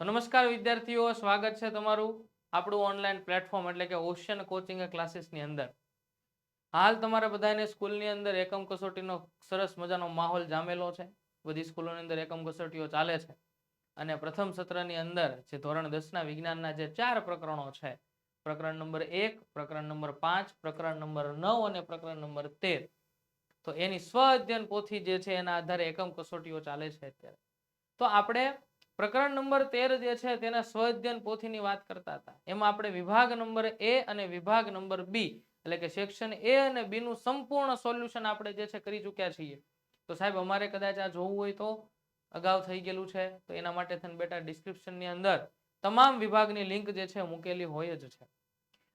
નમસ્કાર વિદ્યાર્થીઓ, સ્વાગત છે તમારું આપણું ઓનલાઈન પ્લેટફોર્મ એટલે કે ઓશિયન કોચિંગ ક્લાસીસની અંદર. હાલ તમારા બધાને સ્કૂલની અંદર એકમ કસોટીનો સરસ મજાનો માહોલ જામેલો છે. બધી સ્કૂલોની અંદર એકમ કસોટીઓ ચાલે છે. અને પ્રથમ સત્રની અંદર જે ધોરણ દસના વિજ્ઞાનના જે ચાર પ્રકરણો છે, પ્રકરણ નંબર એક, પ્રકરણ નંબર પાંચ, પ્રકરણ નંબર નવ અને પ્રકરણ નંબર તેર. તો એની સ્વ અધ્યયન પોથી જે છે એના આધારે એકમ કસોટીઓ ચાલે છે અત્યારે. તો આપણે પ્રકરણ નંબર તેર જે છે તેના સ્વઅધ્યયન પોથીની વાત કરતા હતા. એમાં આપણે વિભાગ નંબર એ અને વિભાગ નંબર બી, એટલે કે સેક્શન એ અને બી નું સંપૂર્ણ સોલ્યુશન આપણે જે છે કરી ચૂક્યા છીએ. તો સાહેબ, અમારે કદાચ આ જોવું હોય તો અગાઉ થઈ ગયેલું છે, તો એના માટે થઈને બેટા ડિસ્ક્રિપ્શનની અંદર તમામ વિભાગની લિંક જે છે મૂકેલી હોય જ છે.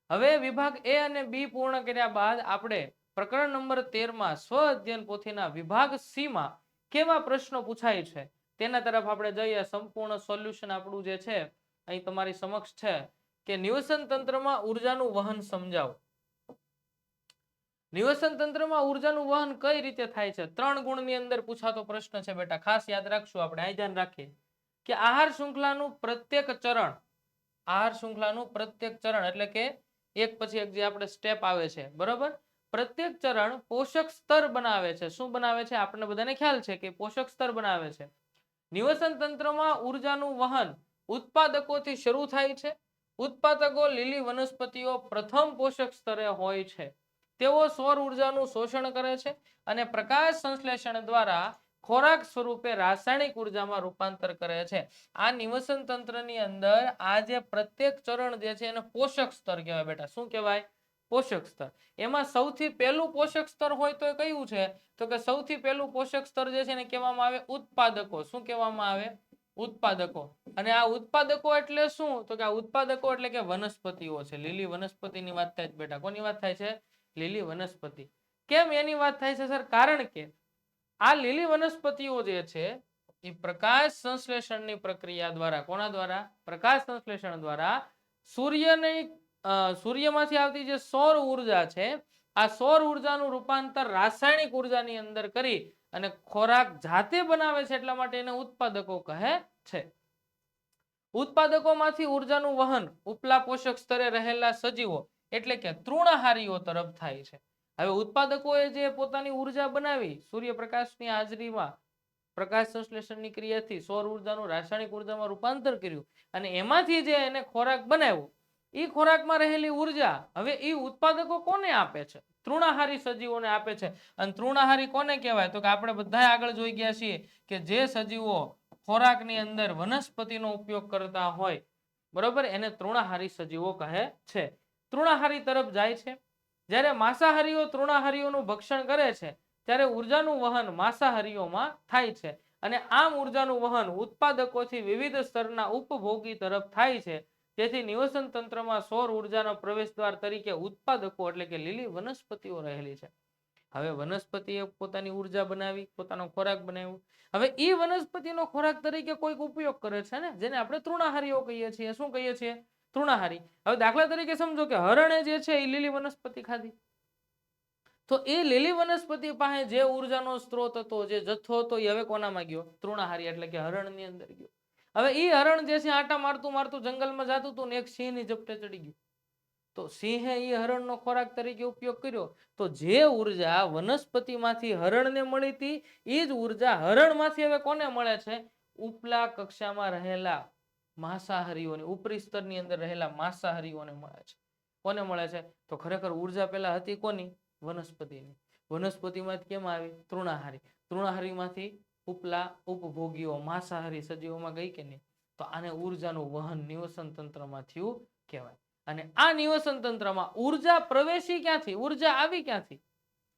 હવે વિભાગ એ અને બી પૂર્ણ કર્યા બાદ આપણે પ્રકરણ નંબર તેરમાં સ્વ અધ્યયન પોથીના વિભાગ સીમાં કેવા પ્રશ્નો પૂછાય છે? તેના તરફ આપણે જઈએ, સંપૂર્ણ સોલ્યુશન આપણું જે છે, અહીં તમારી સમક્ષ છે કે નિવસન તંત્રમાં ઉર્જાનું વહન સમજાવો. નિવસન તંત્રમાં ઉર્જાનું વહન કઈ રીતે થાય છે? ત્રણ ગુણની અંદર પૂછાતો પ્રશ્ન છે બેટા, ખાસ યાદ રાખશું આપણે, અહીં ધ્યાન રાખીએ કે આહાર શૃંખલાનું પ્રત્યેક ચરણ, આહાર શૃંખલાનું પ્રત્યેક ચરણ એટલે કે એક પછી એક જે આપણે સ્ટેપ આવે છે, બરોબર? પ્રત્યેક ચરણ પોષક સ્તર બનાવે છે. શું બનાવે છે? આપણને બધાને ખ્યાલ છે કે પોષક સ્તર બનાવે છે. નિવસન તંત્રમાં ઉર્જાનું વહન ઉત્પાદકોથી શરૂ થાય છે. ઉત્પાદકો લીલી વનસ્પતિઓ પ્રથમ પોષક સ્તરે હોય છે. તેઓ સૌર ઉર્જાનું શોષણ કરે છે અને પ્રકાશ સંશ્લેષણ દ્વારા ખોરાક સ્વરૂપે રાસાયણિક ઉર્જામાં રૂપાંતર કરે છે. આ નિવસન તંત્રની અંદર આ જે પ્રત્યેક ચરણ જે છે એને પોષક સ્તર કહેવાય બેટા. શું કહેવાય? પોષક સ્તર. એમાં સૌથી પહેલું પોષક સ્તર હોય તો કયું છે? તો કે સૌથી પહેલું પોષક સ્તર જે છે એને કહેવામાં આવે ઉત્પાદકો. શું કહેવામાં આવે? ઉત્પાદકો. અને આ ઉત્પાદકો એટલે શું? તો કે આ ઉત્પાદકો એટલે કે વનસ્પતિઓ છે. લીલી વનસ્પતિની વાત થાય છે બેટા. કોની વાત થાય છે? લીલી વનસ્પતિ. કેમ એની વાત થાય છે સર? કારણ કે આ લીલી વનસ્પતિઓ જે છે એ પ્રકાશ સંશ્લેષણની પ્રક્રિયા દ્વારા, કોના દ્વારા? પ્રકાશ સંશ્લેષણ દ્વારા સૂર્યની સૂર્યમાંથી આવતી જે સૌર ઊર્જા છે, આ સૌર ઉર્જાનું રૂપાંતર રાસાયણિક ઉર્જાની અંદર કરી અને ખોરાક જાતે બનાવે છે એટલા માટે એને ઉત્પાદકો કહે છે. ઉત્પાદકોમાંથી ઉર્જાનું વહન ઉપલા પોષક સ્તરે રહેલા સજીવો એટલે કે તૃણાહારીઓ તરફ થાય છે. હવે ઉત્પાદકોએ જે પોતાની ઊર્જા બનાવી સૂર્યપ્રકાશની હાજરીમાં પ્રકાશ સંશ્લેષણની ક્રિયાથી સૌર ઉર્જાનું રાસાયણિક ઉર્જામાં રૂપાંતર કર્યું અને એમાંથી જે એને ખોરાક બનાવ્યો એ ખોરાકમાં રહેલી ઊર્જા હવે એ ઉત્પાદકો કોને આપે છે? તૃણાહારી સજીવોને આપે છે. અને તૃણાહારી કોને કહેવાય? તો કે આપણે બધા આગળ જોઈ ગયા છીએ કે જે સજીવો ખોરાકની અંદર વનસ્પતિનો ઉપયોગ કરતા હોય, બરોબર? એને તૃણાહારી સજીવો કહે છે. તૃણાહારી તરફ જાય છે. જ્યારે માંસાહારીઓ તૃણાહારીઓનું ભક્ષણ કરે છે, ત્યારે ઉર્જાનું વહન માંસાહારીઓમાં થાય છે. અને આમ ઉર્જાનું વહન ઉત્પાદકોથી વિવિધ સ્તરના ઉપભોગી તરફ થાય છે. તેથી નિવસન તંત્રમાં સૌર ઉર્જાનો પ્રવેશદ્વાર તરીકે ઉત્પાદકો એટલે કે લીલી વનસ્પતિઓ રહેલી છે. હવે વનસ્પતિએ પોતાની ઊર્જા બનાવી, પોતાનો ખોરાક બનાવ્યો. હવે એ વનસ્પતિનો ખોરાક તરીકે કોઈક ઉપયોગ કરે છે ને? જેને આપણે તૃણાહારીઓ કહીએ છીએ. શું કહીએ છીએ? તૃણાહારી. હવે દાખલા તરીકે સમજો કે હરણે જે છે એ લીલી વનસ્પતિ ખાધી. તો એ લીલી વનસ્પતિ પાસે જે ઉર્જાનો સ્ત્રોત હતો, જે જથ્થો હતો એ હવે કોનામાં ગયો? તૃણાહારી એટલે કે હરણની અંદર ગયો. હવે એ હરણ જે છે, આટા મારતું મારતું જંગલમાં જતું હતું ને એક સિંહની ઝપટે ચડી ગયું. તો સિંહે એ હરણનો ખોરાક તરીકે ઉપયોગ કર્યો. તો જે ઊર્જા વનસ્પતિમાંથી હરણને મળી હતી એ જ ઊર્જા હરણમાંથી હવે કોને મળે છે? ઉપલા કક્ષામાં રહેલા માંસાહારીઓને, ઉપરી સ્તરની અંદર રહેલા માંસાહારીઓને મળે છે. કોને મળે છે? તો ખરેખર ઊર્જા પહેલા હતી કોની? વનસ્પતિની. વનસ્પતિમાંથી કેમ આવી? તૃણાહારી. તૃણાહારીમાંથી ઉપલા ઉપભોગીઓ માંસાહારી સજીવોમાં ગઈ કે નહીં? તો આને ઉર્જાનું વહન નિવસન તંત્રમાં થયું કહેવાય. અને આ નિવસન તંત્રમાં ઊર્જા પ્રવેશી ક્યાંથી? ઊર્જા આવી ક્યાંથી?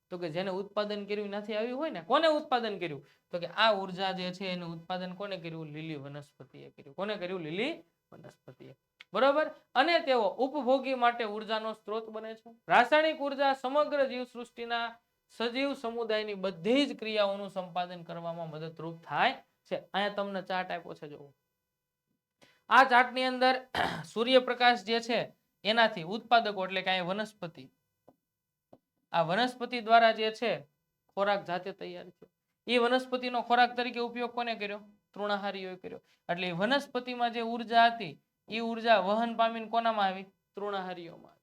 તો કે જેને ઉત્પાદન કર્યું નથી આવ્યું હોય ને, કોને ઉત્પાદન કર્યું? તો કે આ ઊર્જા જે છે એનું ઉત્પાદન કોને કર્યું? લીલી વનસ્પતિએ કર્યું. કોને કર્યું? લીલી વનસ્પતિએ. બરોબર? અને તેઓ ઉપભોગી માટે ઉર્જાનો સ્ત્રોત બને છે. રાસાયણિક ઊર્જા સમગ્ર જીવ સૃષ્ટિના સજીવ સમુદાયની બધી જ ક્રિયાઓનું સંપાદન કરવામાં મદદરૂપ થાય છે. અહીંયા તમને ચાર્ટ આપ્યો છે જોવું આ ચાર્ટની અંદર સૂર્યપ્રકાશ જે છે, એનાથી ઉત્પાદકો એટલે કે વનસ્પતિ. આ વનસ્પતિ દ્વારા જે છે, ખોરાક જાતે તૈયાર થયો. એ વનસ્પતિનો ખોરાક તરીકે ઉપયોગ કોને કર્યો? તૃણાહારીઓએ કર્યો. એટલે વનસ્પતિમાં જે ઊર્જા હતી, એ ઊર્જા વહન પામીને કોનામાં આવી? તૃણાહારીઓમાં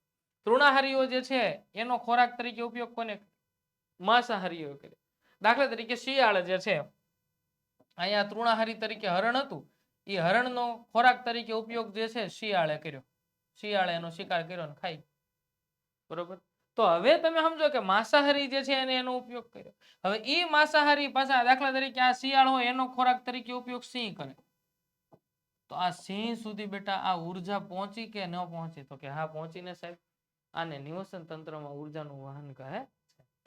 તૃણાહારીઓ જે છે, એનો ખોરાક તરીકે ઉપયોગ કોને માંસાહારીઓએ કરે. દાખલા તરીકે શિયાળ જે છે, અહીંયા તૃણાહારી તરીકે હરણ હતું. એ હરણનો ખોરાક તરીકે ઉપયોગ જે છે, શિયાળે કર્યો. શિયાળે એનો શિકાર કર્યો ને ખાઈ બરોબર? તો હવે તમે સમજો કે માંસાહારી જે છે, એને એનો ઉપયોગ કર્યો. હવે એ માંસાહારી પાછા દાખલા તરીકે આ શિયાળ હોય, એનો ખોરાક તરીકે ઉપયોગ સિંહ કરે. તો આ સિંહ સુધી બેટા આ ઊર્જા પહોંચી કે ન પહોંચી? તો કે હા, પહોંચીને સાહેબ, આને નિવસન તંત્રમાં ઉર્જાનું વહન કહે.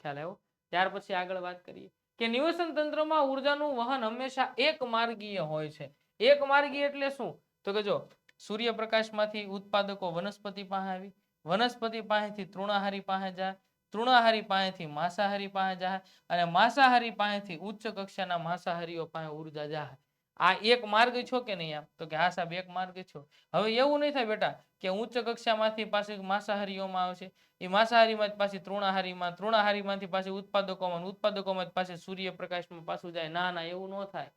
ખ્યાલ આવ્યો? ત્યાર પછી આગળ વાત કરીએ. કે નિવસન તંત્રમાં ઉર્જાનું વહન હંમેશા એક માર્ગીય હોય છે. એક માર્ગીય એટલે શું? તો કે જો, સૂર્યપ્રકાશમાંથી ઉત્પાદકો વનસ્પતિ પાસે આવી, વનસ્પતિ પાસેથી તૃણાહારી પાસે જાય, તૃણાહારી પાસેથી માંસાહારી પાસે જાય, અને માંસાહારી પાસેથી ઉચ્ચ કક્ષાના માંસાહારીઓ પાસે ઊર્જા જાય. આ એક માર્ગ છો કે નહીં આમ? તો કે હા સાહેબ, એક માર્ગ છો. હવે એવું નહીં થાય બેટા કે ઉચ્ચ કક્ષામાંથી પાછી માંસાહારીઓમાં આવશે. એ માંસાહારીમાં પાછી તૃણાહારીમાં, તૃણાહારીમાંથી પાછી ઉત્પાદકોમાં ઉત્પાદકોમાં પાછી સૂર્યપ્રકાશમાં પાછું જાય. ના ના, એવું ન થાય.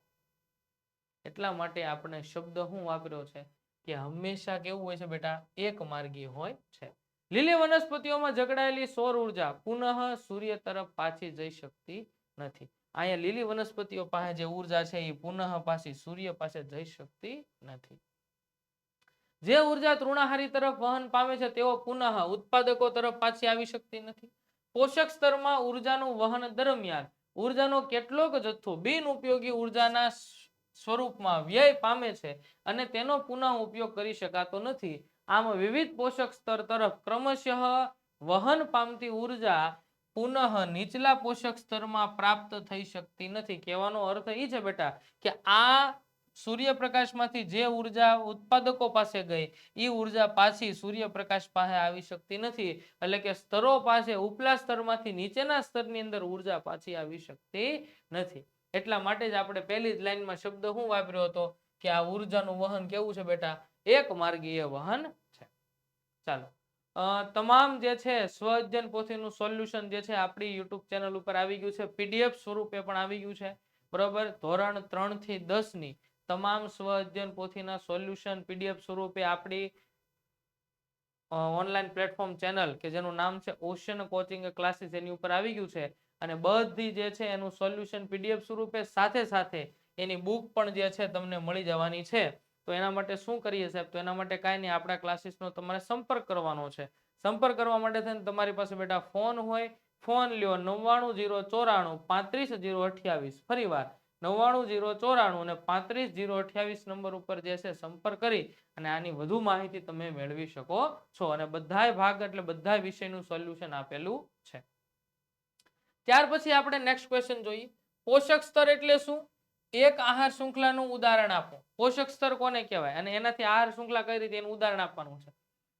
એટલા માટે આપણે શબ્દ શું વાપર્યો છે કે હંમેશા કેવું હોય છે બેટા, એક માર્ગી હોય છે. લીલી વનસ્પતિઓમાં જકડાયેલી સૌર ઊર્જા પુનઃ સૂર્ય તરફ પાછી જઈ શકતી નથી. અહીંયા લીલી વનસ્પતિઓ પાસે જે ઊર્જા છે એ પુનઃ પાછી સૂર્ય પાસે જઈ શકતી નથી. જે ઊર્જા તૃણાહારી તરફ વહન પામે છે, તેઓ પુનઃ ઉત્પાદકો તરફ પાછી આવી શકતી નથી. પોષક સ્તરમાં ઉર્જાનું વહન દરમિયાન ઉર્જાનો કેટલોક જથ્થો બિન ઉપયોગી ઉર્જાના સ્વ- સ્વરૂપમાં વ્યય પામે છે અને તેનો પુનઃ ઉપયોગ કરી શકાતો નથી. આમ વિવિધ પોષક સ્તર તરફ ક્રમશઃ વહન પામતી ઊર્જા પુનઃ નીચલા પોષક સ્તરમાં પ્રાપ્ત થઈ શકતી નથી. કહેવાનો અર્થ એ છે બેટા કે આ સૂર્યપ્રકાશમાંથી જે ઊર્જા ઉત્પાદકો પાસે ગઈ એ ઊર્જા પાછી સૂર્યપ્રકાશ પાસે આવી શકતી નથી. એટલે કે સ્તરો પાસે, ઉપલા સ્તરમાંથી નીચેના સ્તરની અંદર ઊર્જા પાછી આવી શકતી નથી. એટલા માટે જ આપણે પહેલી જ લાઈનમાં શબ્દ શું વાપર્યો હતો? કે આ ઉર્જાનું વહન કેવું છે બેટા? એક માર્ગીય વહન છે. ચાલો. તમામ જે છે સ્વજન પોથીનું સોલ્યુશન જે છે આપણી યુટ્યુબ ચેનલ ઉપર આવી ગયું છે. પીડીએફ સ્વરૂપે પણ આવી ગયું છે. બરોબર? ધોરણ ત્રણથી દસની તમામ સ્વજન પોથીના સોલ્યુશન પીડીએફ સ્વરૂપે આપણી ઓનલાઈન પ્લેટફોર્મ ચેનલ કે જેનું નામ છે ઓશન કોચિંગ ક્લાસીસ એની ઉપર આવી ગયું છે. અને બધી જે છે એનું સોલ્યુશન પીડીએફ સ્વરૂપે સાથે સાથે એની બુક પણ જે છે તમને મળી જવાની છે. તો એના માટે શું કરીએ સાહેબ? તો એના માટે કાંઈ નહીં, આપણા ક્લાસીસનો તમારે સંપર્ક કરવાનો છે. સંપર્ક કરવા માટે થઈને તમારી પાસે બેટા ફોન હોય, ફોન લ્યો નવ્વાણું જીરો ચોરાણું પાંત્રીસ જીરો અઠ્યાવીસ, ફરી વાર. નવ્વાણું જીરો ચોરાણું અને પાંત્રીસ જીરો અઠ્યાવીસ નંબર ઉપર જે છે સંપર્ક કરી અને આની વધુ માહિતી તમે મેળવી શકો છો. અને બધાય ભાગ એટલે બધાય વિષયનું સોલ્યુશન આપેલું છે. ત્યાર પછી આપણે નેક્સ્ટ ક્વેશ્ચન જોઈએ. પોષક સ્તર એટલે શું? એક આહાર શૃંખલાનું ઉદાહરણ આપો. પોષક સ્તર કોને કહેવાય? અને એનાથી આહાર શૃંખલા કઈ રીતે? એનું ઉદાહરણ આપવાનું છે.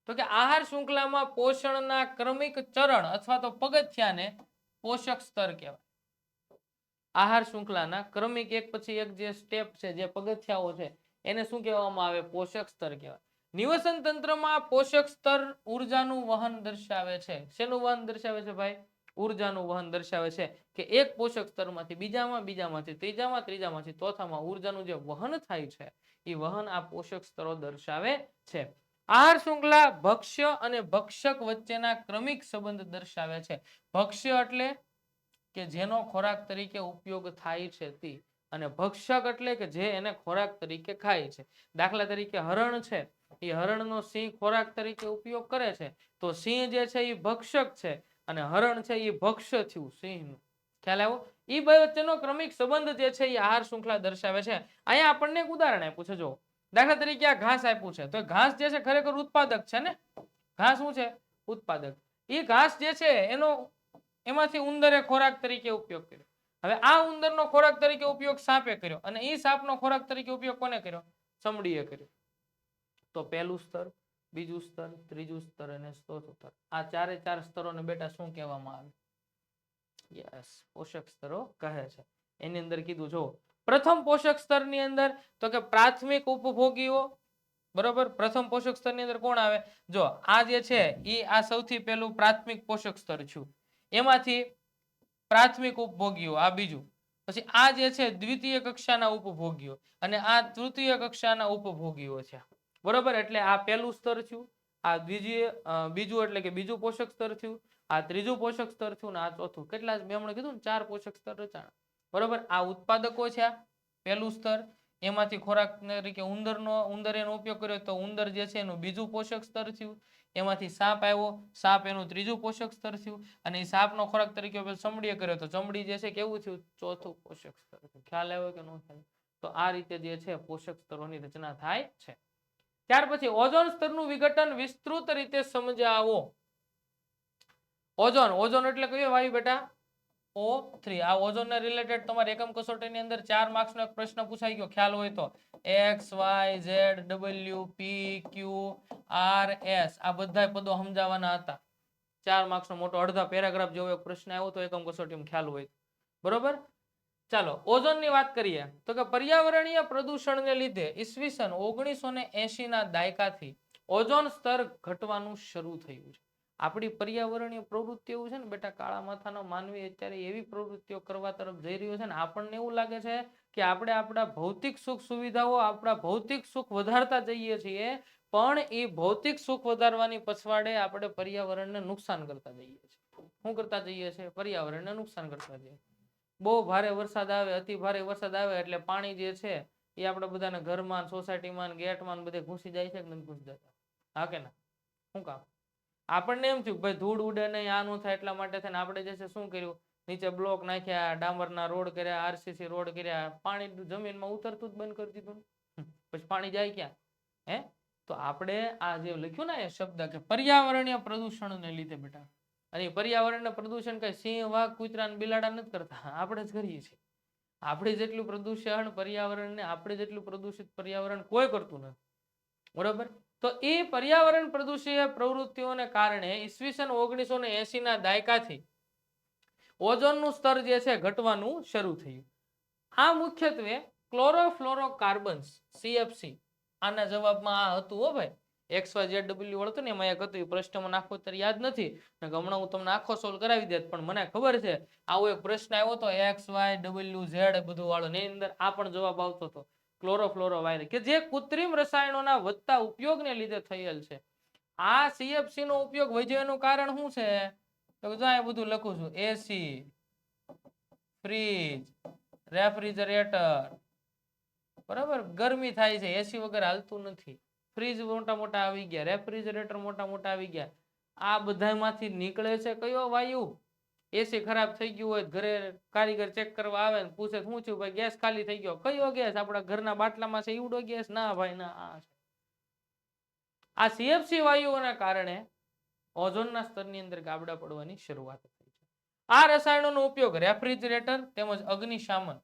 તો કે આહાર શૃંખલામાં પોષણના ક્રમિક ચરણ અથવા તો પગથિયાને પોષક સ્તર કહેવાય. આહાર શૃંખલાના ક્રમિક એક પછી એક જે સ્ટેપ છે, જે પગથિયાઓ છે, એને શું કહેવામાં આવે? પોષક સ્તર કહેવાય. નિવસન તંત્રમાં પોષક સ્તર ઉર્જાનું વહન દર્શાવે છે. શેનું વહન દર્શાવે છે ભાઈ? ઉર્જાનું વહન દર્શાવે છે કે એક પોષક સ્તરમાંથી બીજામાં બીજામાંથી ત્રીજામાં ત્રીજામાંથી ચોથામાં ઉર્જાનું જે વહન થાય છે, એ વહન આ પોષક સ્તરો દર્શાવે છે. આહાર શૃંખલા, ભક્ષ્ય અને ભક્ષક વચ્ચેના ક્રમિક સંબંધ દર્શાવે છે. ભક્ષ્ય એટલે કે જેનો ખોરાક તરીકે ઉપયોગ થાય છે તે અને ભક્ષક એટલે કે જે એને ખોરાક તરીકે ખાય છે. દાખલા તરીકે હરણ છે, એ હરણનો સિંહ ખોરાક તરીકે ઉપયોગ કરે છે. તો સિંહ જે છે એ ભક્ષક છે અને હરણ છે એ ભક્ષ્ય થયું, સિંહનું. ખ્યાલ આવ્યો? એ બે વચ્ચેનો ક્રમિક સંબંધ જે છે એ આહાર શૃંખલા દર્શાવે છે. અહીંયા આપણને એક ઉદાહરણ આપ્યું છે જો દાખલા તરીકે આ ઘાસ આપ્યું છે. તો ઘાસ જે છે ખરેખર ઉત્પાદક છે ને? ઘાસ શું છે? ઉત્પાદક. એ ઘાસ જે છે એનો એમાંથી ઉંદરે ખોરાક તરીકે ઉપયોગ કર્યો. હવે આ ઉંદરનો ખોરાક તરીકે ઉપયોગ સાપે કર્યો અને એ સાપનો ખોરાક તરીકે ઉપયોગ કોને કર્યો? ચમડીએ કર્યો. તો પહેલું સ્તર. બીજું સ્તર, ત્રીજું સ્તર અને ચોથું સ્તર. આ ચારે ચાર સ્તરોને બેટા શું કહેવામાં આવે? યસ પોષક સ્તરો કહે છે. એની અંદર કીધું જો પ્રથમ પોષક સ્તરની અંદર, તો કે પ્રાથમિક ઉપભોગીઓ, બરોબર? પ્રથમ પોષક સ્તરની અંદર કોણ આવે? જો આ જે છે એ આ સૌથી પહેલું પ્રાથમિક પોષક સ્તર છું. એમાંથી પ્રાથમિક ઉપભોગીઓ, આ બીજું. પછી આ જે છે, દ્વિતીય કક્ષાના ઉપભોગીઓ. અને આ તૃતીય કક્ષાના ઉપભોગીઓ છે. બરોબર? એટલે આ પહેલું સ્તર થયું, આ બીજી બીજું એટલે કે બીજું પોષક સ્તર થયું, આ ત્રીજું પોષક સ્તર થયું, ને આ ચોથું. કેટલા મેં હમણાં કીધું ને, ચાર પોષક સ્તર રચાણ. બરોબર? આ ઉત્પાદકો છે પહેલું સ્તર. એમાંથી ખોરાક તરીકે ઉંદરનો, ઉંદર એનો ઉપયોગ કર્યો તો ઉંદર જે છે એનું બીજું પોષક સ્તર થયું. એમાંથી સાપ આવ્યો, સાપ એનું ત્રીજું પોષક સ્તર થયું અને એ સાપનો ખોરાક તરીકે ચમડીએ કર્યો તો ચમડી જે છે કેવું થયું? ચોથું પોષક સ્તર. ખ્યાલ આવ્યો કે ન ખ્યાલ તો આ રીતે જે છે, પોષક સ્તરોની રચના થાય છે. ત્યાર પછી ઓઝોન સ્તરનું વિઘટન વિસ્તૃત રીતે સમજાવો. ઓઝોન ઓઝોન એટલે કયો વાયુ બેટા? ઓ થ્રી આ ઓઝોન ને રિલેટેડ તમારે એકમ કસોટીની અંદર ચાર માર્ક્સ નો એક પ્રશ્ન પૂછાઈ ગયો. ખ્યાલ હોય તો. X Y Z W P Q R S આ બધા પદો સમજાવવાના હતા. ચાર માર્ક્સ નો મોટો અડધા પેરાગ્રાફ જેવો એક પ્રશ્ન આવ્યો તો એકમ કસોટીમાં ખ્યાલ હોય. બરોબર? ચાલો, ઓઝોનની વાત કરીએ. તો કે પર્યાવરણીય પ્રદૂષણને લીધે ઈસવીસન ઓગણીસો ને દાયકાથી ઓઝોન સ્તર ઘટવાનું શરૂ થયું છે. આપણી પર્યાવરણીય પ્રવૃત્તિઓ છે ને, બેટા, કાળા માથાનો માનવી અત્યારે એવી પ્રવૃત્તિઓ કરવા તરફ જઈ રહ્યો છે ને, આપણને એવું લાગે છે કે આપણે આપણા ભૌતિક સુખ સુવિધાઓ, આપણા ભૌતિક સુખ વધારતા જઈએ છીએ, પણ એ ભૌતિક સુખ વધારવાની પછવાડે આપણે પર્યાવરણને નુકસાન કરતા જઈએ છીએ. શું કરતા જઈએ છીએ? પર્યાવરણને નુકસાન કરતા જઈએ બહુ ભારે વરસાદ આવે, અતિ ભારે વરસાદ આવે એટલે પાણી જે છે એ આપણે બધાને ઘરમાં સોસાયટીમાં ગેટમાં બધે ઘૂસી જાય છે કે નથી ઘૂસી જતા? હા કે ના? શું કામ? આપણને એમ થયું ભાઈ ધૂળ ઉડે નહીં, આ ન થાય એટલા માટે થઈને આપણે જે છે શું કર્યું? નીચે બ્લોક નાખ્યા ડામરના રોડ કર્યા, આરસીસી રોડ કર્યા, પાણી જમીનમાં ઉતરતું જ બંધ કરી દીધું. પછી પાણી જાય ક્યાં? હે? તો આપણે આ જે લખ્યું ને એ શબ્દ કે પર્યાવરણીય પ્રદૂષણને લીધે બેટા. અને પર્યાવરણને પ્રદૂષણ કઈ સિંહ, વાઘ, કૂતરા બિલાડા નથી કરતા. આપણે જ કરીએ છીએ. આપણે જેટલું પ્રદૂષણ પર્યાવરણને આપણે જેટલું પ્રદૂષિત પર્યાવરણ કોઈ કરતું નથી. બરોબર? તો એ પર્યાવરણ પ્રદૂષીય પ્રવૃત્તિઓને કારણે ઈસવીસન ઓગણીસો ને એસી ના દાયકાથી ઓઝોનનું સ્તર જે છે ઘટવાનું શરૂ થયું. આ મુખ્યત્વે ક્લોરોફ્લોરોકાર્બન્સ સીએફસી આના જવાબમાં આ હતું હો ભાઈ. એક્સ વાય ઝેડ ડબલ્યુ હતું ને એમાં એક હતું, એ પ્રશ્નમાં ત્યારે યાદ નથી. હમણાં હું તમને આખો સોલ્વ કરાવી દેત પણ મને ખબર છે, આવો એક પ્રશ્ન આવ્યો હતો, એક્સ વાય ડબલ્યુ ઝેડ બધું વાળો, ને અંદર આ પણ જવાબ આવતો હતો ક્લોરોફ્લોરોવાયરસ કે જે કૃત્રિમ રસાયણોના વધતા ઉપયોગને લીધે થયેલ છે. આ સીએફસી નો ઉપયોગ વધ્યો કારણ શું છે? તો જો આ બધું લખું છું એસી ફ્રીજ, રેફ્રિજરેટર, બરાબર? ગરમી થાય છે એસી વગર હાલતું નથી. ફ્રીજ મોટા મોટા આવી ગયા રેફ્રિજરેટર મોટા મોટા આવી ગયા. આ બધામાંથી નીકળે છે કયો વાયુ? એસી ખરાબ થઈ ગયું હોય ઘરે કારીગર ચેક કરવા આવે ને પૂછે શું છું ભાઈ ગેસ ખાલી થઈ ગયો. કયો ગેસ આપણા ઘરના બાટલામાં છે એવડો ગેસ ના ભાઈ, ના, આ સીએફસી વાયુઓના કારણે ઓઝોનના સ્તરની અંદર ગાબડા પડવાની શરૂઆત થઈ છે. આ રસાયણોનો ઉપયોગ રેફ્રિજરેટર તેમજ અગ્નિશામન,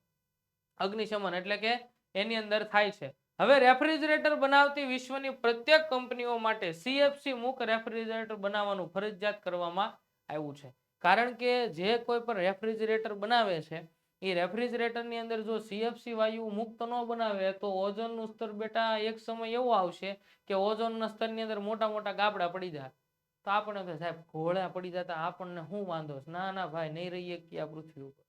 અગ્નિશમન એટલે કે એની અંદર થાય છે. હવે રેફ્રિજરેટર બનાવતી વિશ્વની પ્રત્યેક કંપનીઓ માટે સીએફસી મુક રેફ્રિજરેટર બનાવવાનું ફરજિયાત કરવામાં આવ્યું છે. કારણ કે જે કોઈ પણ રેફ્રિજરેટર બનાવે છે, એ રેફ્રિજરેટરની અંદર જો સીએફસી વાયુ મુક્ત ન બનાવે, તો ઓઝોનનું સ્તર બેટા એક સમય એવો આવશે કે ઓઝોનના સ્તરની અંદર મોટા મોટા ગાબડા પડી જાય. તો આપણે તો સાહેબ ઘોળા પડી જતા આપણને શું વાંધો ના ના, ભાઈ, નહીં રહીએ કે આ પૃથ્વી ઉપર.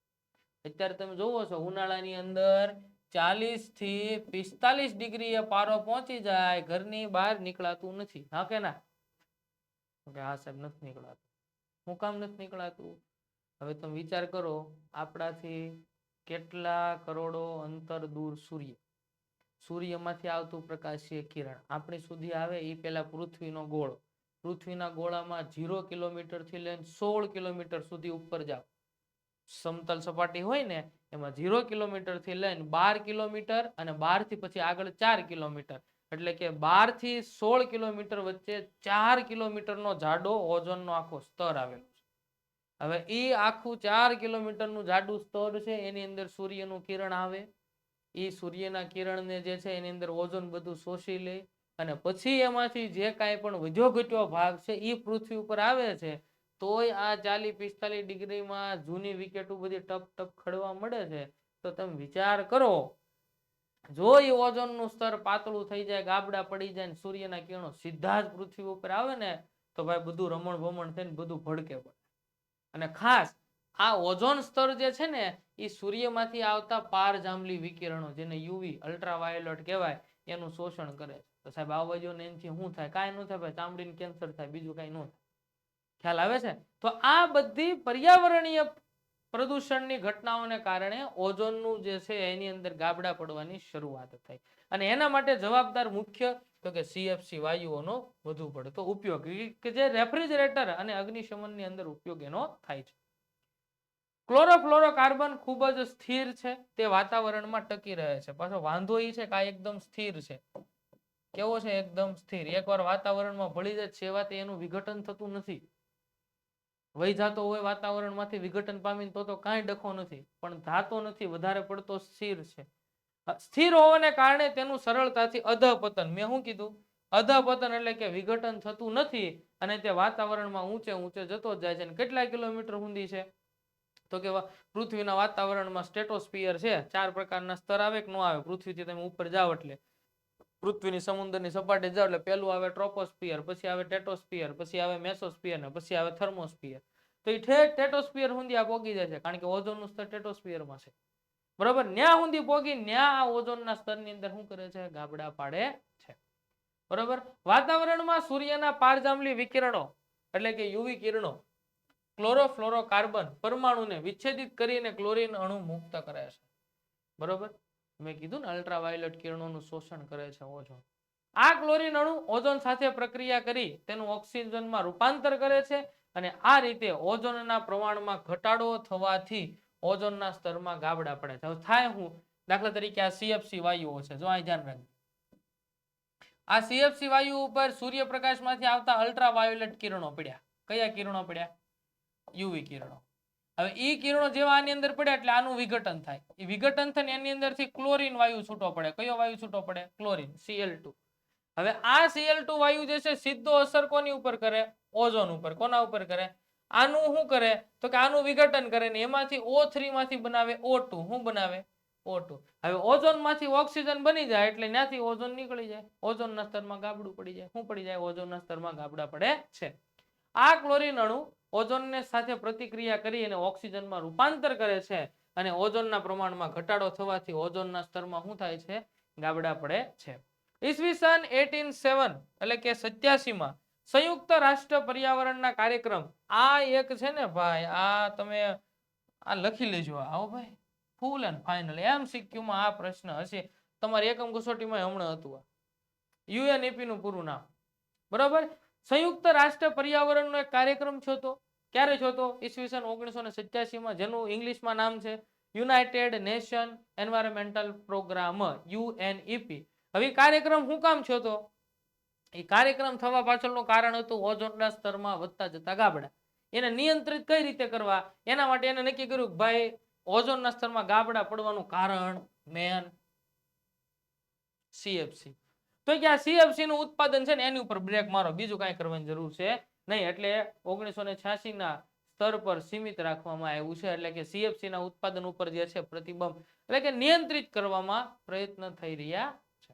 અત્યારે તમે જોવો છો ઉનાળાની અંદર ચાલીસથી પિસ્તાલીસ ડિગ્રી પારો પહોંચી જાય, ઘરની બહાર નીકળાતું નથી. હા કે ના? હા સાહેબ, નથી નીકળાતું. હું કામ નથી નીકળાતું? હવે તમે વિચાર કરો, આપણાથી કેટલા કરોડો અંતર દૂર સૂર્ય. સૂર્યમાંથી આવતું પ્રકાશીય કિરણ. આપણી સુધી આવે એ પહેલા પૃથ્વીનો ગોળો. પૃથ્વીના ગોળામાં ઝીરો કિલોમીટરથી લઈને સોળ કિલોમીટર સુધી ઉપર જાઓ. સમતલ સપાટી હોય ને, એમાં ઝીરો કિલોમીટરથી લઈને બાર કિલોમીટર અને બારથી પછી આગળ ચાર કિલોમીટર એટલે કે બારથી સોળ કિલોમીટર વચ્ચે ચાર કિલોમીટરનો જાડો ઓઝોનનો આખો સ્તર આવેલો છે. હવે એ આખું ચાર કિલોમીટરનું જાડું સ્તર છે, એની અંદર સૂર્યનું કિરણ આવે. એ સૂર્યના કિરણને જે છે, એની અંદર ઓઝોન બધું શોષી લે. અને પછી એમાંથી જે કાંઈ પણ વધ્યો ઘટ્યો ભાગ છે એ પૃથ્વી ઉપર આવે છે તોય આ ચાલી પિસ્તાલીસ ડિગ્રીમાં જૂની વિકેટો બધી ટપ ટપ ખડવા મળે છે, તો તમે વિચાર કરો. જો એ ઓઝોનનું સ્તર પાતળું થઈ જાય, ગાબડા પડી જાય ને સૂર્યના કિરણો સીધા જ પૃથ્વી ઉપર આવે ને, તો ભાઈ બધું રમણ ભમણ થઈને બધું ભડકે પડે. અને ખાસ આ ઓઝોન સ્તર જે છે ને એ સૂર્યમાંથી આવતા પાર જાંબલી વિકિરણો જેને યુવી અલ્ટ્રાવાયોલેટ કહેવાય, એનું શોષણ કરે તો સાહેબ આ બાજુ ને એનાથી શું થાય? કાંઈ ન થાય ભાઈ, ચામડીને કેન્સર થાય, બીજું કાંઈ ન થાય. ખ્યાલ આવે છે? તો આ બધી પર્યાવરણીય પ્રદૂષણની ઘટનાઓને કારણે ઓઝોનનું જે છે એની અંદર ગાબડા પડવાની શરૂઆત થઈ. અને એના માટે જવાબદાર મુખ્ય તો કે સીએફસી વાયુઓનો વધુ પડતો ઉપયોગ. કે જે રેફ્રિજરેટર અને અગ્નિશમનની અંદર ઉપયોગ એનો થાય છે. ક્લોરોફ્લોરોકાર્બન ખૂબ જ સ્થિર છે. તે વાતાવરણમાં ટકી રહે છે. પાછો વાંધો એ છે કે આ એકદમ સ્થિર છે. કેવો છે એકદમ સ્થિર? એકવાર વાતાવરણમાં ભળી જાય સેવાથી એનું વિઘટન થતું નથી. વહી જાતો હોય વાતાવરણમાંથી વિઘટન પામીને તો તો કાંઈ ડખો નથી, પણ ધાતો નથી, વધારે પડતો સ્થિર છે. સ્થિર હોવાને કારણે તેનું સરળતાથી અધપતન. મેં શું કીધું? અધપતન એટલે કે વિઘટન થતું નથી અને તે વાતાવરણમાં ઊંચે ઊંચે જતો જાય છે. કેટલા કિલોમીટર ઊંધી છે? તો કે પૃથ્વીના વાતાવરણમાં સ્ટેટોસ્પિયર છે. ચાર પ્રકારના સ્તર આવે કે ન આવે, પૃથ્વીથી તમે ઉપર જાઓ એટલે. પૃથ્વીની સમુદ્રની સપાટી જાવ એટલે પહેલું આવે ટ્રોપોસ્ફિયર પછી આવે ટેટોસ્ફિયર પછી આવે મેસોસ્ફિયર ને પછી આવે થર્મોસ્ફિયર તો એ ઠેઠ ટેટોસ્ફિયર સુધી આ પોગી જાય છે, કારણ કે ઓઝોનનું સ્તર ટેટોસ્ફિયરમાં છે. બરોબર? ન્યા સુધી પોગી, ન્યા આ ઓઝોનના સ્તરની અંદર શું કરે છે? ગાબડા પાડે છે. બરોબર? વાતાવરણમાં સૂર્યના પારજાંબલી વિકિરણો, એટલે કે યુવી કિરણો ક્લોરોફ્લોરોકાર્બન પરમાણુને વિચ્છેદિત કરીને ક્લોરીન અણુ મુક્ત કરે છે. બરોબર? મેં કીધું ને અલ્ટ્રાવાયોલેટ કિરણોનું શોષણ કરે છે ઓઝોન. આ ક્લોરીન અણુ ઓઝોન સાથે પ્રક્રિયા કરી તેનું ઓક્સિજનમાં રૂપાંતર કરે છે અને આ રીતે ઓઝોનના પ્રમાણમાં ઘટાડો થવાથી ઓઝોનના સ્તરમાં ગાબડા પડે છે. થાય હું? દાખલા તરીકે આ સીએફસી વાયુઓ છે. જો અહીં ધ્યાન રાખજો. આ સીએફસી વાયુ ઉપર સૂર્યપ્રકાશમાંથી આવતા અલ્ટ્રાવાયોલેટ કિરણો પડ્યા. કયા કિરણો પડ્યા? યુવી કિરણો. હવે ઈ કિરણો જેવા આની અંદર પડ્યા એટલે આનું વિઘટન થાય. એ વિઘટન થઈને એની અંદરથી ક્લોરીન વાયુ છૂટો પડે. કયો વાયુ છૂટો પડે? ક્લોરીન સીએલ હવે આ સીએલ વાયુ જે છે સીધો અસર કોની ઉપર કરે? ઓઝોન ઉપર. કોના ઉપર કરે? આનું શું કરે? તો કે આનું વિઘટન કરે ને એમાંથી ઓ માંથી બનાવે ઓ ટુ શું બનાવે? ઓ હવે ઓઝોનમાંથી ઓક્સિજન બની જાય એટલે ત્યાંથી ઓઝોન નીકળી જાય. ઓઝોનના સ્તરમાં ગાબડું પડી જાય. શું પડી જાય? ઓઝોનના સ્તરમાં ગાબડા પડે છે. આ ક્લોરીન અણુ ઓઝોનને સાથે પ્રતિક્રિયા કરી અને ઓક્સિજનમાં રૂપાંતર કરે છે અને ઓઝોનના પ્રમાણમાં ઘટાડો થવાથી ઓઝોનના સ્તરમાં શું થાય છે? ગાબડા પડે છે. ઈસવીસન એટીન સેવન એટલે કે સત્યાસીમાં સંયુક્ત રાષ્ટ્ર પર્યાવરણના કાર્યક્રમ આ એક છે ને ભાઈ, આ તમે આ લખી લેજો આવો ભાઈ. Full and final. એમસીક્યુ માં આ પ્રશ્ન હશે. તમારી એકમ કસોટીમાં હમણાં હતું યુએનઈપી નું પૂરું નામ. બરાબર? સંયુક્ત રાષ્ટ્ર પર્યાવરણનો એક કાર્યક્રમ થયો હતો ક્યારે થયો હતો ઈસવીસન ઓગણીસો ને સત્યાસીમાં, જેનું ઇંગ્લિશમાં નામ છે United Nation Environmental Programme, UNEP. હવે કાર્યક્રમ શું કામ થયો હતો એ કાર્યક્રમ થવા પાછળનું કારણ હતું ઓઝોનના સ્તરમાં વધતા જતા ગાબડા. એને નિયંત્રિત કઈ રીતે કરવા? એના માટે એને નક્કી કર્યું કે ભાઈ, ઓઝોનના સ્તરમાં ગાબડા પડવાનું કારણ મેન સીએફસી. તો કે આ સીએફસી નું ઉત્પાદન છે ને એની ઉપર બ્રેક મારો. બીજું કાંઈ કરવાની જરૂર છે નહીં. એટલે ઓગણીસો ને છ્યાસી ના સ્તર પર સીમિત રાખવામાં આવ્યું છે. એટલે કે સીએફસી ના ઉત્પાદન ઉપર જે છે પ્રતિબંધ, એટલે કે નિયંત્રિત કરવામાં પ્રયત્ન થઈ રહ્યા છે.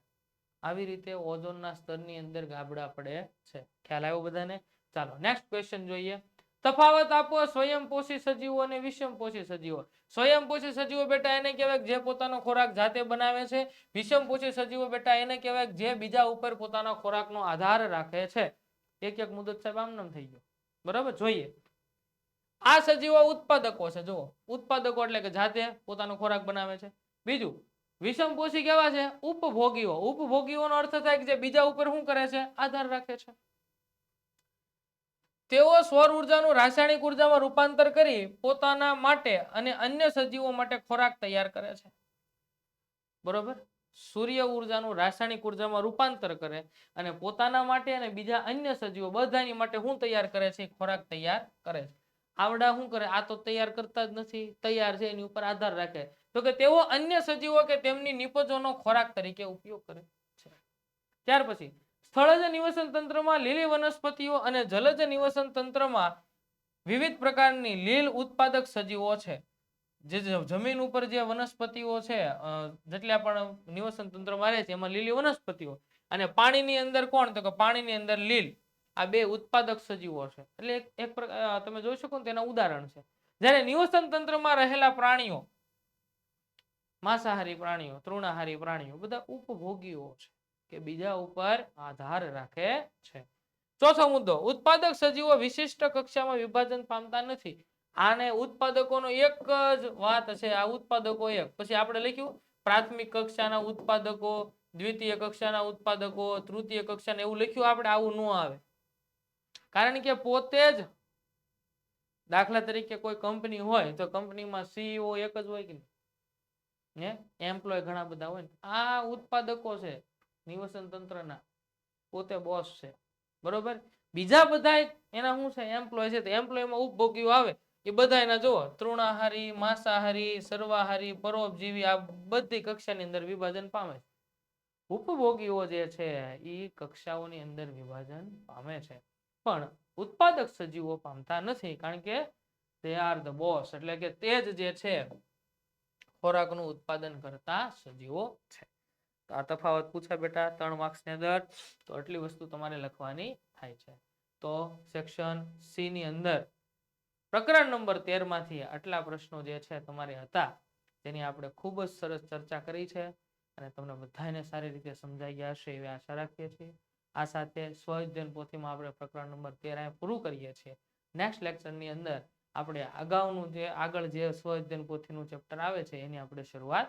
આવી રીતે ઓઝોનના સ્તરની અંદર ગાબડા પડે છે. ખ્યાલ આવ્યો બધાને? ચાલો નેક્સ્ટ ક્વેશ્ચન જોઈએ. તફાવત આપો સ્વયંપોષી સજીવો અને વિષમપોષી સજીવો. સ્વયંપોષી સજીવો બેટા એને કહેવાય જે પોતાનો ખોરાક જાતે બનાવે છે. વિષમપોષી સજીવો બેટા એને કહેવાય જે બીજા ઉપર પોતાના ખોરાકનો આધાર રાખે છે. એક એક મુદત સાહેબ આમનામ થઈ ગયો. બરાબર? જોઈએ. આ સજીવો ઉત્પાદકો છે, જુઓ. ઉત્પાદકો એટલે કે જાતે પોતાનો ખોરાક બનાવે છે. બીજું વિષમપોષી કેવા છે? ઉપભોગીઓ. ઉપભોગીઓનો અર્થ થાય કે જે બીજા ઉપર શું કરે છે? આધાર રાખે છે. તેઓ સૌર ઉર્જાનું રાસાયણિક ઉર્જામાં રૂપાંતર કરી પોતાના માટે અને અન્ય સજીવો માટે ખોરાક તૈયાર કરે છે. બરોબર? સૂર્ય ઉર્જાનું રાસાયણિક ઉર્જામાં રૂપાંતર કરે અને પોતાના માટે અને બીજા અન્ય સજીવો બધાની માટે શું તૈયાર કરે છે ખોરાક તૈયાર કરે છે. આવડા શું કરે? આ તો તૈયાર કરતા જ નથી. તૈયાર છે, એની ઉપર આધાર રાખે. તો કે તેઓ અન્ય સજીવો કે તેમની નિપજોનો ખોરાક તરીકે ઉપયોગ કરે છે. ત્યાર પછી સ્થળજ નિવસન તંત્રમાં લીલી વનસ્પતિઓ અને જલજ નિવસન તંત્રમાં વિવિધ પ્રકારની લીલ ઉત્પાદક સજીવો છે. જે જમીન ઉપર જે વનસ્પતિઓ છે જેટલા પણ નિવસન તંત્રમાં રહે છે, એમાં લીલી વનસ્પતિઓ. અને પાણીની અંદર કોણ? તો કે પાણીની અંદર લીલ. આ બે ઉત્પાદક સજીવો છે. એટલે એક તમે જોઈ શકો ને તેના ઉદાહરણ છે. જ્યારે નિવસન તંત્રમાં રહેલા પ્રાણીઓ, માંસાહારી પ્રાણીઓ, તૃણાહારી પ્રાણીઓ, બધા ઉપભોગીઓ છે. કે બીજા ઉપર આધાર રાખે છે. ચોથો મુદ્દો, ઉત્પાદક સજીવો વિશિષ્ટ કક્ષામાં વિભાજન પામતા નથી. આને ઉત્પાદકોનો એક જ વાત છે, આ ઉત્પાદકો એક. પછી આપણે લખ્યું, પ્રાથમિક કક્ષાના ઉત્પાદકો, દ્વિતીય કક્ષાના ઉત્પાદકો, તૃતીય કક્ષાના, એવું લખ્યું આપણે, આવું ન આવે. કારણ કે પોતે જ દાખલા તરીકે કોઈ કંપની હોય, તો કંપનીમાં સીઈઓ એક જ હોય કે એમ્પ્લોય ઘણા બધા હોય આ ઉત્પાદકો છે નિવસન તંત્રના પોતે બોસ છે. બરોબર? બીજા બધા એના શું છે? એમ્પ્લોય છે. તો એમ્પ્લોયમાં ઉપભોગીઓ આવે. એ બધા એના જુઓ, તૃણાહારી, માંસાહારી, સર્વાહારી, પરોપજીવી, આ બધી કક્ષાની અંદર વિભાજન પામે છે. ઉપભોગીઓ જે છે, એ કક્ષાઓની અંદર વિભાજન પામે છે. પણ ઉત્પાદક સજીવો પામતા નથી, કારણ કે તે આર ધ બોસ એટલે કે તે જ જે છે, ખોરાકનું ઉત્પાદન કરતા સજીવો છે. તો આ તફાવત પૂછે બેટા ત્રણ માર્ક્સની અંદર, તો આટલી વસ્તુ તમારે લખવાની થાય છે. તો સેક્શન સી ની અંદર પ્રકરણ નંબર તેરમાંથી આટલા પ્રશ્નો જે છે તમારે હતા, તેની આપણે ખૂબ જ સરસ ચર્ચા કરી છે અને તમને બધાને સારી રીતે સમજાઈ ગયા હશે એવી આશા રાખીએ છીએ. આ સાથે સ્વજન પોથીમાં આપણે પ્રકરણ નંબર તેર પૂરું કરીએ છીએ. નેક્સ્ટ લેક્ચરની અંદર આપણે અગાઉનું જે આગળ જે સ્વજન પોથીનું ચેપ્ટર આવે છે, એની આપણે શરૂઆત